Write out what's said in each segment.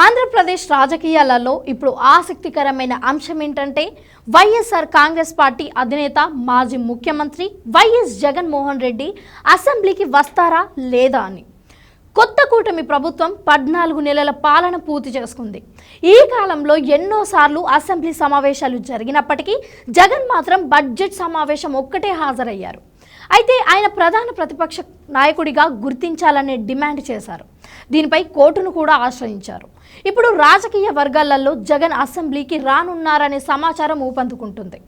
ఆంధ్రప్రదేశ్ రాజకీయాలలో ఇప్పుడు ఆసక్తికరమైన అంశం ఏంటంటే వైఎస్ఆర్ కాంగ్రెస్ పార్టీ అధినేత మాజీ ముఖ్యమంత్రి వైఎస్ జగన్మోహన్ రెడ్డి అసెంబ్లీకి వస్తారా లేదా అని. కొత్త కూటమి ప్రభుత్వం పద్నాలుగు నెలల పాలన పూర్తి చేసుకుంది. ఈ కాలంలో ఎన్నోసార్లు అసెంబ్లీ సమావేశాలు జరిగినప్పటికీ జగన్ మాత్రం బడ్జెట్ సమావేశం ఒక్కటే హాజరయ్యారు. అయితే ఆయన ప్రధాన ప్రతిపక్ష నాయకుడిగా గుర్తించాలనే డిమాండ్ చేశారు. దీనిపై కోర్టును కూడా ఆశ్రయించారు. ఇప్పుడు రాజకీయ వర్గాలలో జగన్ అసెంబ్లీకి రానున్నారనే సమాచారం ఊపందుకుంటుంది.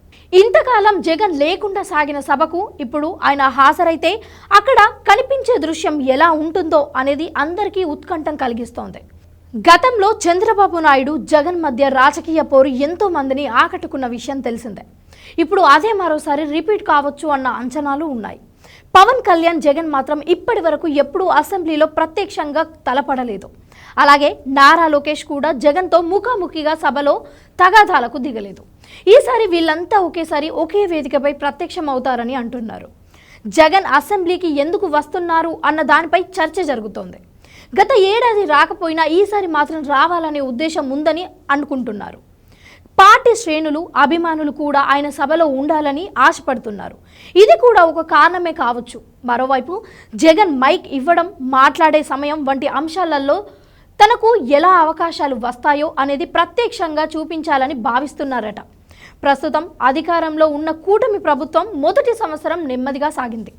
ఇంతకాలం జగన్ లేకుండా సాగిన సభకు ఇప్పుడు ఆయన హాజరైతే అక్కడ కనిపించే దృశ్యం ఎలా ఉంటుందో అనేది అందరికీ ఉత్కంఠం కలిగిస్తోంది. గతంలో చంద్రబాబు నాయుడు జగన్ మధ్య రాజకీయ పోరు ఎంతో మందిని ఆకట్టుకున్న విషయం తెలిసిందే. ఇప్పుడు అదే మరోసారి రిపీట్ కావచ్చు అన్న అంచనాలు ఉన్నాయి. పవన్ కళ్యాణ్ జగన్ మాత్రం ఇప్పటి వరకు ఎప్పుడూ అసెంబ్లీలో ప్రత్యక్షంగా తలపడలేదు. అలాగే నారా లోకేష్ కూడా జగన్తో ముఖాముఖిగా సభలో తగాదాలకు దిగలేదు. ఈసారి వీళ్ళంతా ఒకేసారి ఒకే వేదికపై ప్రత్యక్షం అవుతారని అంటున్నారు. జగన్ అసెంబ్లీకి ఎందుకు వస్తున్నారు అన్న దానిపై చర్చ జరుగుతోంది. గత ఏడాది రాకపోయినా ఈసారి మాత్రం రావాలనే ఉద్దేశం ఉందని అనుకుంటున్నారు. పార్టీ శ్రేణులు అభిమానులు కూడా ఆయన సభలో ఉండాలని ఆశపడుతున్నారు. ఇది కూడా ఒక కారణమే కావచ్చు. మరోవైపు జగన్ మైక్ ఇవ్వడం మాట్లాడే సమయం వంటి అంశాలలో తనకు ఎలా అవకాశాలు వస్తాయో అనేది ప్రత్యక్షంగా చూపించాలని భావిస్తున్నారట. ప్రస్తుతం అధికారంలో ఉన్న కూటమి ప్రభుత్వం మొదటి సంవత్సరం నెమ్మదిగా సాగింది.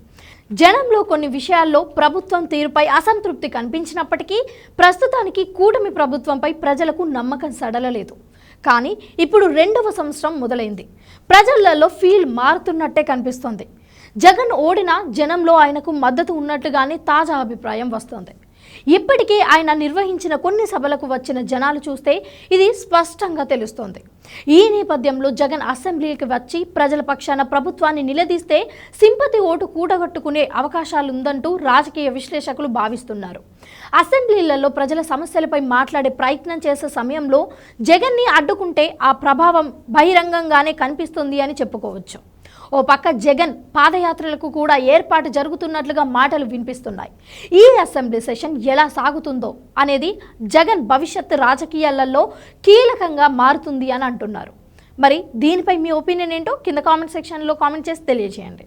జనంలో కొన్ని విషయాల్లో ప్రభుత్వం తీరుపై అసంతృప్తి కనిపించినప్పటికీ ప్రస్తుతానికి కూటమి ప్రభుత్వంపై ప్రజలకు నమ్మకం సడలలేదు. కానీ ఇప్పుడు రెండవ సంవత్సరం మొదలైంది. ప్రజలలో ఫీల్ మారుతున్నట్టే కనిపిస్తోంది. జగన్ ఓడిన జనంలో ఆయనకు మద్దతు ఉన్నట్లుగానే తాజా అభిప్రాయం వస్తోంది. ఇప్పటికే ఆయన నిర్వహించిన కొన్ని సభలకు వచ్చిన జనాలు చూస్తే ఇది స్పష్టంగా తెలుస్తోంది. ఈ నేపథ్యంలో జగన్ అసెంబ్లీకి వచ్చి ప్రజల పక్షాన ప్రభుత్వాన్ని నిలదీస్తే సింపతి ఓటు కూడగట్టుకునే అవకాశాలుందంటూ రాజకీయ విశ్లేషకులు భావిస్తున్నారు. అసెంబ్లీలలో ప్రజల సమస్యలపై మాట్లాడే ప్రయత్నం చేసే సమయంలో జగన్ని అడ్డుకుంటే ఆ ప్రభావం బహిరంగంగానే కనిపిస్తుంది అని చెప్పుకోవచ్చు. ఓ పక్క జగన్ పాదయాత్రలకు కూడా ఏర్పాటు జరుగుతున్నట్లుగా మాటలు వినిపిస్తున్నాయి. ఈ అసెంబ్లీ సెషన్ ఎలా సాగుతుందో అనేది జగన్ భవిష్యత్ రాజకీయాలలో కీలకంగా మారుతుంది అని అంటున్నారు. మరి దీనిపై మీ ఒపీనియన్ ఏంటో కింద కామెంట్ సెక్షన్లో కామెంట్ చేసి తెలియజేయండి.